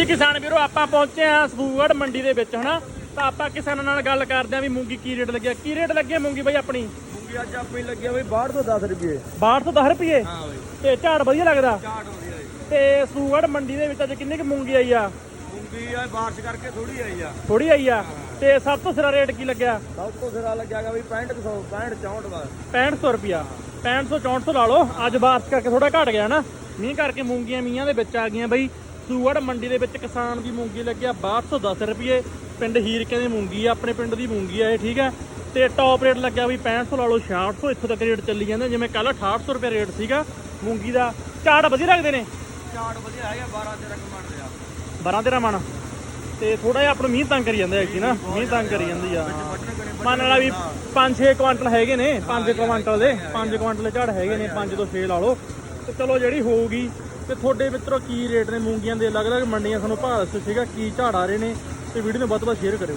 ਜੀ ਕਿਸਾਨ ਵੀਰੋ ਆਪਾਂ ਪਹੁੰਚੇ ਆ ਸਬੂਗੜ ਮੰਡੀ ਦੇ ਵਿੱਚ ਹਨਾ? ਤਾਂ ਆਪਾਂ ਕਿਸਾਨਾਂ ਨਾਲ ਗੱਲ ਕਰਦੇ ਆ ਵੀ ਮੂੰਗੀ ਕੀ ਰੇਟ ਲੱਗਿਆ ਕੀ ਰੇਟ ਲੱਗੀ ਆ ਮੂੰਗੀ ਬਾਈ ਆਪਣੀ? ਮੂੰਗੀ ਅੱਜ ਆਪਣੀ ਲੱਗਿਆ ਬਈ 62 ਤੋਂ 10 ਰੁਪਏ। 62 ਤੋਂ 10 ਰੁਪਏ? ਹਾਂ ਬਈ। ਤੇ ਝਾੜ ਵਧੀਆ ਲੱਗਦਾ? ਗਿਆ ਜੀ। ਤੇ ਸਬੂਗੜ ਮੰਡੀ ਦੇ ਵਿੱਚ ਅੱਜ ਕਿੰਨੀ ਕੁ ਮੂੰਗੀ ਆਈ ਆ? ਮੂੰਗੀ ਆ ਬਾਰਿਸ਼ ਕਰਕੇ ਥੋੜੀ ਆਈ ਆ। ਥੋੜੀ ਆਈ ਆ। ਤੇ ਸਭ ਤੋਂ ਸਿਰਾ ਰੇਟ ਕੀ ਲੱਗਿਆ? ਸਭ ਤੋਂ ਸਿਰਾ ਲੱਗਿਆਗਾ ਬਈ 6500 65 64 ਬਾਰ 6500 ਰੁਪਿਆ 6500 6400 ਲਾ ਲਓ। ਅੱਜ ਬਾਰਿਸ਼ ਕਰਕੇ ਥੋੜਾ ਘਟ ਗਿਆ ਨਾ ਮੀਂਹ ਕਰਕੇ ਮੂੰਗੀਆਂ ਮੀਆਂ ਦੇ ਵਿੱਚ ਆ ਗਈਆਂ ਬਈ। ਸੂਗੜ ਮੰਡੀ ਦੇ ਵਿੱਚ ਕਿਸਾਨ ਦੀ ਮੂੰਗੀ ਲੱਗਿਆ 6210 ਰੁਪਏ ਪਿੰਡ ਹੀਰਕੇ ਦੀ ਮੂੰਗੀ ਆ ਆਪਣੇ ਪਿੰਡ ਦੀ ਮੂੰਗੀ ਆ ਇਹ ਠੀਕ ਹੈ ਤੇ ਟੌਪ ਰੇਟ ਲੱਗਿਆ ਬਈ 6500 ਲਾ ਲਓ 6600 ਇੱਥੋਂ ਤੱਕ ਰੇਟ ਚੱਲੀ ਜਾਂਦੇ ਜਿਵੇਂ ਕੱਲ 6800 ਰੁਪਏ ਰੇਟ ਸੀਗਾ ਮੂੰਗੀ ਦਾ। ਝਾੜ ਵਧੀਆ ਲੱਗਦੇ ਨੇ? ਚਾਟ ਵਧੀਆ ਹੈਗਾ 12 13 ਕਮਾਂਡ ਰਿਹਾ 12 13 ਮਣ ਤੇ ਥੋੜਾ ਜਿਹਾ ਆਪਣਾ ਮੀਂਹ ਤੰਗ ਕਰੀ ਜਾਂਦੇ ਐ ਨਾ ਮੀਂਹ ਤੰਗ ਕਰੀ ਜਾਂਦੀ ਆ। ਮੰਨ ਲਾ ਵੀ 5-6 ਕੁਆਂਟਲ ਹੈਗੇ ਨੇ 5 ਕੁਆਂਟਲ ਦੇ 5 ਕੁਆਂਟਲ ਦੇ ਝਾੜ ਹੈਗੇ ਨੇ 5 ਤੋਂ 6 ਲਾ ਲਓ। ਤੇ ਚਲੋ ਜਿਹੜੀ ਹੋਊਗੀ ਤੇ ਤੁਹਾਡੇ ਮਿੱਤਰੋ ਕੀ ਰੇਟ ਨੇ ਮੂੰਗੀਆਂ ਦੇ ਅਲੱਗ-ਅਲੱਗ ਮੰਡੀਆਂ, ਸਾਨੂੰ ਭਾਅ ਦੱਸੋ ਸੀਗਾ ਕੀ ਝਾੜ ਆ ਰਹੇ ਨੇ, ਤੇ ਵੀਡੀਓ ਨੂੰ ਵੱਧ ਤੋਂ ਵੱਧ ਸ਼ੇਅਰ ਕਰਿਓ।